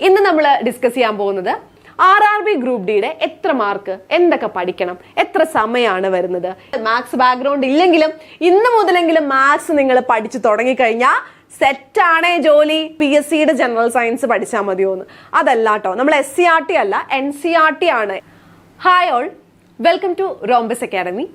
ഇന്ന് നമ്മൾ ഡിസ്കസ് ചെയ്യാൻ പോകുന്നത് ആർ ആർ ബി ഗ്രൂപ്പ് ഡിയുടെ എത്ര മാർക്ക് എന്തൊക്കെ പഠിക്കണം എത്ര സമയമാണ് വരുന്നത്. മാത്സ് ബാക്ക്ഗ്രൗണ്ട് ഇല്ലെങ്കിലും ഇന്ന് മുതലെങ്കിലും മാത്സ് നിങ്ങൾ പഠിച്ചു തുടങ്ങിക്കഴിഞ്ഞാൽ സെറ്റ് ആണേ ജോലി. പി എസ് സിയുടെ ജനറൽ സയൻസ് പഠിച്ചാൽ മതിയോ എന്ന് അതല്ല കേട്ടോ നമ്മൾ എസ് സി ആർ ടി അല്ല എൻ സി ആർ ടി ആണ്. Hi all welcome to Rhombus Academy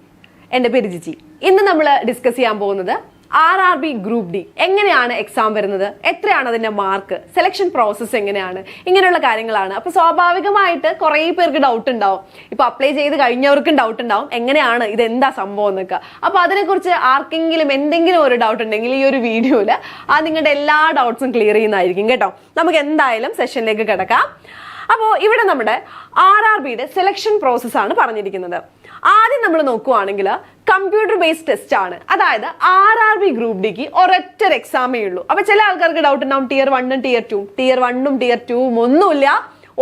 എന്റെ പേര് ജിജി. ഇന്ന് നമ്മൾ ഡിസ്കസ് ചെയ്യാൻ പോകുന്നത് R R B group D എങ്ങനെയാണ് എക്സാം വരുന്നത്? എത്രയാണ് അതിന്റെ മാർക്ക് സെലക്ഷൻ പ്രോസസ്സ് എങ്ങനെയാണ്? ഇങ്ങനെയുള്ള കാര്യങ്ങളാണ്. അപ്പൊ സ്വാഭാവികമായിട്ട് കുറേ പേർക്ക് ഡൗട്ട് ഉണ്ടാവും. ഇപ്പൊ അപ്ലൈ ചെയ്ത് കഴിഞ്ഞവർക്കും ഡൗട്ട് ഉണ്ടാവും. എങ്ങനെയാണ് ഇത് എന്താ സംഭവം എന്നൊക്കെ. അപ്പൊ അതിനെക്കുറിച്ച് ആർക്കെങ്കിലും എന്തെങ്കിലും ഒരു ഡൗട്ട് ഉണ്ടെങ്കിൽ ഈ ഒരു വീഡിയോയിൽ ആ നിങ്ങളുടെ എല്ലാ ഡൗട്ട്സും ക്ലിയർ ചെയ്യുന്നതായിരിക്കും കേട്ടോ. നമുക്ക് എന്തായാലും സെഷനിലേക്ക് കിടക്കാം. അപ്പോൾ ഇവിടെ നമ്മുടെ ആർ ആർ ബിയുടെ സെലക്ഷൻ പ്രോസസ് ആണ് പറഞ്ഞിരിക്കുന്നത്. ആദ്യം നമ്മൾ നോക്കുവാണെങ്കിൽ കമ്പ്യൂട്ടർ ബേസ്ഡ് ടെസ്റ്റ് ആണ്. അതായത് ആർ ആർ ബി ഗ്രൂപ്പ് ഡിക്ക് ഒരൊറ്റ എക്സാമേ ഉള്ളൂ. അപ്പൊ ചില ആൾക്കാർക്ക് ഡൗട്ട് ഉണ്ടാവും. ടിയർ വണ്ണും ടിയർ ടു ടിയർ വണ്ണും ടിയർ ടൂവും ഒന്നുമില്ല.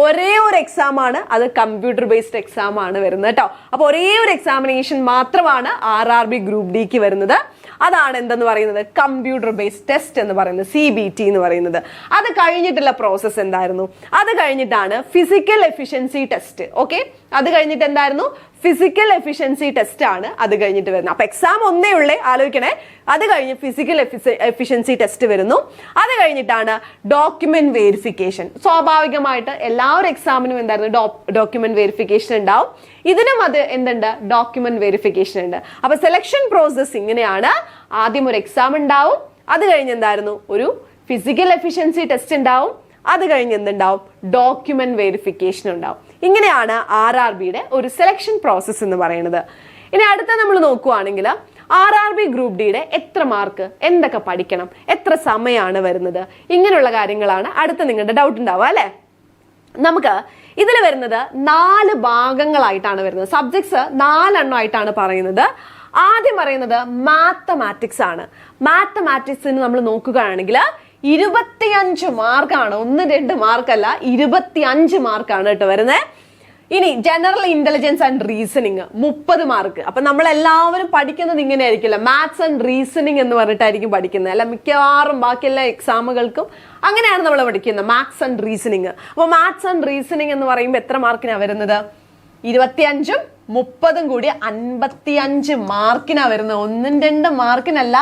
ഒരേ ഒരു എക്സാം ആണ്. അത് കമ്പ്യൂട്ടർ ബേസ്ഡ് എക്സാം ആണ് വരുന്നത് കേട്ടോ. അപ്പൊ ഒരേ ഒരു എക്സാമിനേഷൻ മാത്രമാണ് ആർ ആർ ബി ഗ്രൂപ്പ് ഡിക്ക് വരുന്നത്. അതാണ് എന്തെന്ന് പറയുന്നത്? കമ്പ്യൂട്ടർ ബേസ്ഡ് ടെസ്റ്റ് എന്ന് പറയുന്നത് സി ബി ടി എന്ന് പറയുന്നത്. അത് കഴിഞ്ഞിട്ടുള്ള പ്രോസസ്സ് എന്തായിരുന്നു? അത് കഴിഞ്ഞിട്ടാണ് ഫിസിക്കൽ എഫിഷ്യൻസി ടെസ്റ്റ് ഓക്കെ അത് കഴിഞ്ഞിട്ട് എന്തായിരുന്നു? ഫിസിക്കൽ എഫിഷ്യൻസി ടെസ്റ്റ് ആണ് അത് കഴിഞ്ഞിട്ട് വരുന്നത്. അപ്പൊ എക്സാം ഒന്നേ ഉള്ളേ ആലോചിക്കണേ. അത് കഴിഞ്ഞ് ഫിസിക്കൽ എഫിഷ്യൻസി ടെസ്റ്റ് വരുന്നു. അത് കഴിഞ്ഞിട്ടാണ് ഡോക്യുമെന്റ് വെരിഫിക്കേഷൻ സ്വാഭാവികമായിട്ട് എല്ലാ ഒരു എക്സാമിനും എന്തായിരുന്നു? ഡോക്യുമെന്റ് വെരിഫിക്കേഷൻ ഉണ്ടാവും. ഇതിനും അത് എന്തുണ്ട്? ഡോക്യുമെന്റ് വെരിഫിക്കേഷൻ ഉണ്ട്. അപ്പൊ സെലക്ഷൻ പ്രോസസ് ഇങ്ങനെയാണ്. ആദ്യം ഒരു എക്സാം ഉണ്ടാവും. അത് കഴിഞ്ഞ് എന്തായിരുന്നു? ഒരു ഫിസിക്കൽ എഫിഷ്യൻസി ടെസ്റ്റ് ഉണ്ടാവും. അത് കഴിഞ്ഞ് എന്തുണ്ടാവും? ഡോക്യുമെന്റ് വെരിഫിക്കേഷൻ ഉണ്ടാവും. ഇങ്ങനെയാണ് ആർ ആർ ബിയുടെ ഒരു സെലക്ഷൻ പ്രോസസ്സ് എന്ന് പറയുന്നത്. ഇനി അടുത്ത നമ്മൾ നോക്കുവാണെങ്കിൽ ആർ ആർ ബി ഗ്രൂപ്പ് ഡിയുടെ എത്ര മാർക്ക് എന്തൊക്കെ പഠിക്കണം എത്ര സമയമാണ് വരുന്നത് ഇങ്ങനെയുള്ള കാര്യങ്ങളാണ് അടുത്ത നിങ്ങളുടെ ഡൗട്ട് ഉണ്ടാവുക അല്ലെ? നമുക്ക് ഇതിൽ വരുന്നത് നാല് ഭാഗങ്ങളായിട്ടാണ് വരുന്നത്. സബ്ജക്ട്സ് നാലെണ്ണമായിട്ടാണ് പറയുന്നത്. ആദ്യം പറയുന്നത് മാത്തമാറ്റിക്സ് ആണ്. മാത്തമാറ്റിക്സിന് നമ്മൾ നോക്കുകയാണെങ്കിൽ ഇരുപത്തിയഞ്ച് മാർക്കാണ്. ഒന്ന് രണ്ട് മാർക്കല്ല ഇരുപത്തിയഞ്ച് മാർക്കാണ് കേട്ടോ വരുന്നത്. ഇനി ജനറൽ ഇന്റലിജൻസ് ആൻഡ് റീസണിങ് മുപ്പത് മാർക്ക് അപ്പൊ നമ്മൾ എല്ലാവരും പഠിക്കുന്നത് ഇങ്ങനെ ആയിരിക്കില്ല മാത്സ് ആൻഡ് റീസണിങ് എന്ന് പറഞ്ഞിട്ടായിരിക്കും പഠിക്കുന്നത്. അല്ല മിക്കവാറും ബാക്കി എല്ലാ എക്സാമുകൾക്കും അങ്ങനെയാണ് നമ്മൾ പഠിക്കുന്നത്. മാത്സ് ആൻഡ് റീസണിങ് അപ്പൊ മാത്സ് ആൻഡ് റീസണിങ് എന്ന് പറയുമ്പോൾ എത്ര മാർക്കിനാണ് വരുന്നത്? ഇരുപത്തിയഞ്ചും മുപ്പതും കൂടി അൻപത്തിയഞ്ച് മാർക്കിനാണ് വരുന്നത്. ഒന്നും രണ്ടും മാർക്കിനല്ല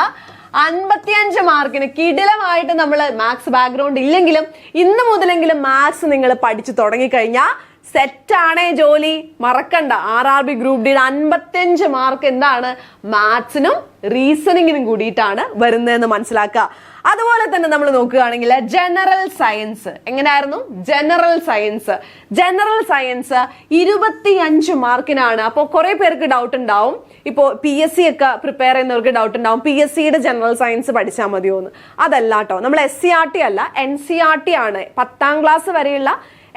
അൻപത്തിയഞ്ച് മാർക്കിന് കിടിലമായിട്ട് നമ്മൾ മാത്സ് ബാക്ക്ഗ്രൗണ്ട് ഇല്ലെങ്കിലും ഇന്ന് മുതലെങ്കിലും മാത്സ് നിങ്ങൾ പഠിച്ചു തുടങ്ങിക്കഴിഞ്ഞാൽ സെറ്റ് ആണേ ജോലി. മറക്കണ്ട. ആർ ആർ ബി ഗ്രൂപ്പ് ഡിയുടെ അൻപത്തിയഞ്ച് മാർക്ക് എന്താണ്? മാത്സിനും റീസണിങ്ങിനും കൂടിയിട്ടാണ് വരുന്നതെന്ന് മനസ്സിലാക്കുക. അതുപോലെ തന്നെ നമ്മൾ നോക്കുകയാണെങ്കിൽ ജനറൽ സയൻസ് എങ്ങനെയായിരുന്നു? ജനറൽ സയൻസ് ജനറൽ സയൻസ് ഇരുപത്തിയഞ്ച് മാർക്കിനാണ്. അപ്പോൾ കുറെ പേർക്ക് ഡൗട്ട് ഉണ്ടാവും. ഇപ്പോൾ പി എസ് സി ഒക്കെ പ്രിപ്പയർ ചെയ്യുന്നവർക്ക് ഡൗട്ട് ഉണ്ടാവും. പി എസ് സിയുടെ ജനറൽ സയൻസ് പഠിച്ചാൽ മതിയോ എന്ന്. അതല്ല കേട്ടോ. നമ്മൾ എസ് സി ആർ ടി അല്ല എൻ സി ആർ ടി ആണ്. പത്താം ക്ലാസ് വരെയുള്ള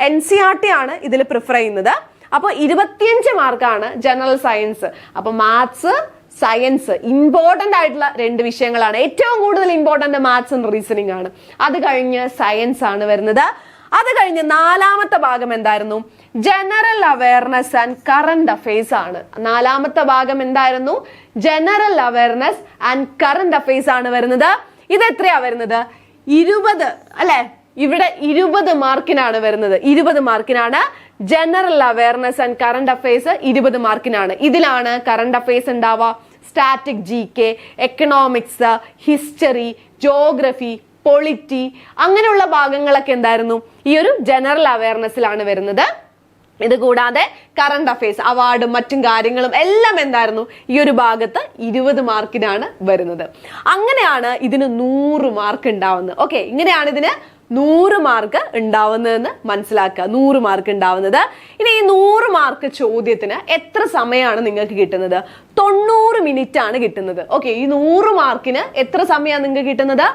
എൻ സി ആർ ടി ആണ് ഇതിൽ പ്രിഫർ ചെയ്യുന്നത്. അപ്പോൾ ഇരുപത്തിയഞ്ച് മാർക്കാണ് ജനറൽ സയൻസ് അപ്പോൾ മാത്സ് സയൻസ് ഇമ്പോർട്ടന്റ് ആയിട്ടുള്ള രണ്ട് വിഷയങ്ങളാണ്. ഏറ്റവും കൂടുതൽ ഇമ്പോർട്ടന്റ് മാത്സ് ആൻഡ് റീസണിങ് ആണ്. അത് കഴിഞ്ഞ് സയൻസ് ആണ് വരുന്നത്. അത് കഴിഞ്ഞ് നാലാമത്തെ ഭാഗം എന്തായിരുന്നു? General awareness and current affairs ആണ്. നാലാമത്തെ ഭാഗം എന്തായിരുന്നു? General awareness and current affairs ആണ് വരുന്നത്. ഇത് എത്രയാ വരുന്നത്? ഇരുപത് അല്ലെ? ഇവിടെ ഇരുപത് മാർക്കിനാണ് വരുന്നത്. ഇരുപത് മാർക്കിനാണ് general awareness and current affairs ഇരുപത് മാർക്കിനാണ്. ഇതിലാണ് കറണ്ട് അഫയേഴ്സ് ഉണ്ടാവുക. Static G K economics history geography polity അങ്ങനെയുള്ള ഭാഗങ്ങളൊക്കെ എന്തായിരുന്നു? ഈ ഒരു ജനറൽ അവയർനെസ്സിലാണ് വരുന്നത്. ഇത് കൂടാതെ കറണ്ട് അഫയേഴ്സ് അവാർഡും മറ്റും കാര്യങ്ങളും എല്ലാം എന്തായിരുന്നു? ഈ ഒരു ഭാഗത്ത് ഇരുപത് മാർക്കിനാണ് വരുന്നത്. അങ്ങനെയാണ് ഇതിന് നൂറ് മാർക്ക് ഉണ്ടാവുന്നത്. ഓക്കെ ഇങ്ങനെയാണ് ഇതിന് നൂറ് മാർക്ക് ഉണ്ടാവുന്നതെന്ന് മനസ്സിലാക്കുക. നൂറ് മാർക്ക് ഉണ്ടാവുന്നത്. ഇനി ഈ നൂറ് മാർക്ക് ചോദ്യത്തിന് എത്ര സമയമാണ് നിങ്ങൾക്ക് കിട്ടുന്നത്? തൊണ്ണൂറ് മിനിറ്റ് ആണ് കിട്ടുന്നത്. ഓക്കെ ഈ നൂറ് മാർക്കിന് എത്ര സമയമാണ് നിങ്ങൾക്ക് കിട്ടുന്നത്?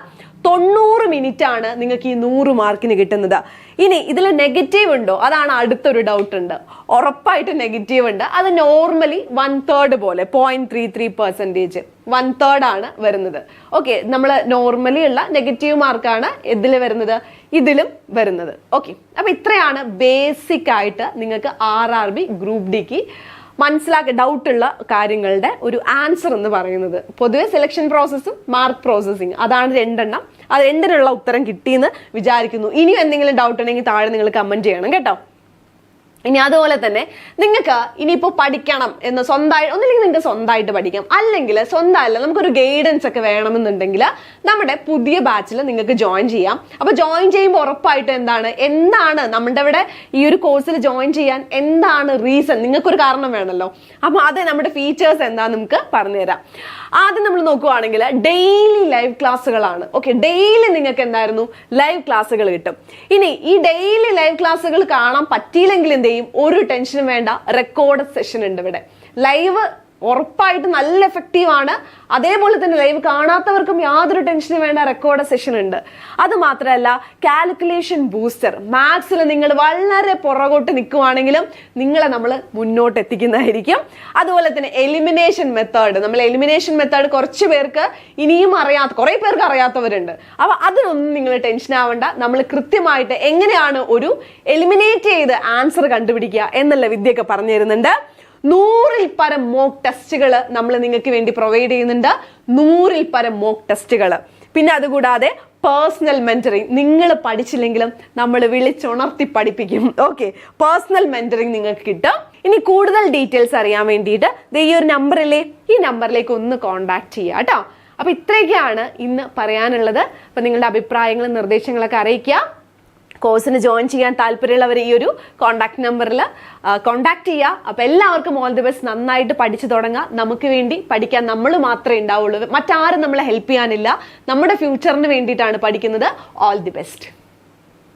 തൊണ്ണൂറ് മിനിറ്റ് ആണ് നിങ്ങൾക്ക് ഈ നൂറ് മാർക്കിന് കിട്ടുന്നത്. ഇനി ഇതിൽ നെഗറ്റീവ് ഉണ്ടോ? അതാണ് അടുത്തൊരു ഡൗട്ട് ഉണ്ട്. ഉറപ്പായിട്ട് നെഗറ്റീവ് ഉണ്ട്. അത് നോർമലി വൺ തേർഡ് പോലെ point three three percentage one third ആണ് വരുന്നത്. ഓക്കെ നമ്മൾ നോർമലി ഉള്ള നെഗറ്റീവ് മാർക്കാണ് ഇതിൽ വരുന്നത്. ഇതിലും വരുന്നത്. ഓക്കെ അപ്പൊ ഇത്രയാണ് ബേസിക് ആയിട്ട് നിങ്ങൾക്ക് ആർ ആർ ബി ഗ്രൂപ്പ് ഡിക്ക് മനസ്സിലാക്കി ഡൗട്ടുള്ള കാര്യങ്ങളുടെ ഒരു ആൻസർ എന്ന് പറയുന്നത്. പൊതുവെ സെലക്ഷൻ പ്രോസസ്സും മാർക്ക് പ്രോസസ്സിങ് അതാണ് രണ്ടെണ്ണം. അത് രണ്ടിനുള്ള ഉത്തരം കിട്ടിയെന്ന് വിചാരിക്കുന്നു. ഇനിയും എന്തെങ്കിലും ഡൗട്ട് ഉണ്ടെങ്കിൽ താഴെ നിങ്ങൾ കമന്റ് ചെയ്യണം കേട്ടോ. ഇനി അതുപോലെ തന്നെ നിങ്ങൾക്ക് ഇനിയിപ്പോൾ പഠിക്കണം എന്ന് സ്വന്തമായി ഒന്നില്ലെങ്കിൽ നിങ്ങൾക്ക് സ്വന്തമായിട്ട് പഠിക്കാം. അല്ലെങ്കിൽ സ്വന്തമല്ല നമുക്കൊരു ഗൈഡൻസ് ഒക്കെ വേണമെന്നുണ്ടെങ്കിൽ നമ്മുടെ പുതിയ ബാച്ചിൽ നിങ്ങൾക്ക് ജോയിൻ ചെയ്യാം. അപ്പോൾ ജോയിൻ ചെയ്യുമ്പോൾ ഉറപ്പായിട്ട് എന്താണ്? എന്താണ് നമ്മുടെ ഇവിടെ ഈ ഒരു കോഴ്സിൽ ജോയിൻ ചെയ്യാൻ എന്താണ് റീസൺ നിങ്ങൾക്കൊരു കാരണം വേണമല്ലോ അപ്പോൾ അത് നമ്മുടെ ഫീച്ചേഴ്സ് എന്താ നമുക്ക് പറഞ്ഞുതരാം. ആദ്യം നമ്മൾ നോക്കുവാണെങ്കിൽ ഡെയിലി ലൈവ് ക്ലാസ്സുകളാണ് ഓക്കെ ഡെയിലി നിങ്ങൾക്ക് എന്തായിരുന്നു? ലൈവ് ക്ലാസ്സുകൾ കിട്ടും. ഇനി ഈ ഡെയിലി ലൈവ് ക്ലാസ്സുകൾ കാണാൻ പറ്റിയില്ലെങ്കിൽ എന്ത് ഒരു ടെൻഷനും വേണ്ട. റെക്കോർഡ് സെഷൻ ഉണ്ട് ഇവിടെ. ലൈവ് ഉറപ്പായിട്ട് നല്ല എഫക്റ്റീവ് ആണ്. അതേപോലെ തന്നെ ലൈവ് കാണാത്തവർക്കും യാതൊരു ടെൻഷനും വേണ്ട റെക്കോർഡ് സെഷൻ ഉണ്ട്. അത് മാത്രമല്ല കാൽക്കുലേഷൻ ബൂസ്റ്റർ മാത്സിൽ നിങ്ങൾ വളരെ പുറകോട്ട് നിൽക്കുവാണെങ്കിലും നിങ്ങളെ നമ്മൾ മുന്നോട്ട് എത്തിക്കുന്നതായിരിക്കും. അതുപോലെ തന്നെ എലിമിനേഷൻ മെത്തേഡ് നമ്മൾ എലിമിനേഷൻ മെത്തേഡ് കുറച്ച് പേർക്ക് ഇനിയും അറിയാത്ത കുറെ പേർക്ക് അറിയാത്തവരുണ്ട്. അപ്പൊ അതിനൊന്നും നിങ്ങൾ ടെൻഷൻ ആവണ്ട. നമ്മൾ കൃത്യമായിട്ട് എങ്ങനെയാണ് ഒരു എലിമിനേറ്റ് ചെയ്ത് ആൻസർ കണ്ടുപിടിക്കുക എന്നുള്ള വിദ്യയൊക്കെ പറഞ്ഞു തരുന്നുണ്ട്. നൂറിൽ പരം മോക്ക് ടെസ്റ്റുകൾ നമ്മൾ നിങ്ങൾക്ക് വേണ്ടി പ്രൊവൈഡ് ചെയ്യുന്നുണ്ട്. നൂറിൽ പരം മോക്ക് ടെസ്റ്റുകൾ പിന്നെ അതുകൂടാതെ പേഴ്സണൽ മെന്ററിങ് നിങ്ങൾ പഠിച്ചില്ലെങ്കിലും നമ്മൾ വിളിച്ചുണർത്തി പഠിപ്പിക്കും. ഓക്കെ പേഴ്സണൽ മെന്ററിങ് നിങ്ങൾക്ക് കിട്ടും. ഇനി കൂടുതൽ ഡീറ്റെയിൽസ് അറിയാൻ വേണ്ടിയിട്ട് ഈ ഒരു നമ്പറിലെ ഈ നമ്പറിലേക്ക് ഒന്ന് കോൺടാക്ട് ചെയ്യുക കേട്ടോ. അപ്പൊ ഇത്രയൊക്കെയാണ് ഇന്ന് പറയാനുള്ളത്. അപ്പൊ നിങ്ങളുടെ അഭിപ്രായങ്ങളും നിർദ്ദേശങ്ങളൊക്കെ അറിയിക്കുക. കോഴ്സിന് ജോയിൻ ചെയ്യാൻ താല്പര്യമുള്ളവർ ഈ ഒരു കോൺടാക്ട് നമ്പറിൽ കോൺടാക്ട് ചെയ്യുക അപ്പോൾ എല്ലാവർക്കും ഓൾ ദി ബെസ്റ്റ് നന്നായിട്ട് പഠിച്ചു തുടങ്ങാം. നമുക്ക് വേണ്ടി പഠിക്കാൻ നമ്മൾ മാത്രമേ ഉണ്ടാവുള്ളൂ. മറ്റാരും നമ്മളെ ഹെൽപ്പ് ചെയ്യാനില്ല. നമ്മുടെ ഫ്യൂച്ചറിന് വേണ്ടിയിട്ടാണ് പഠിക്കുന്നത്. All the best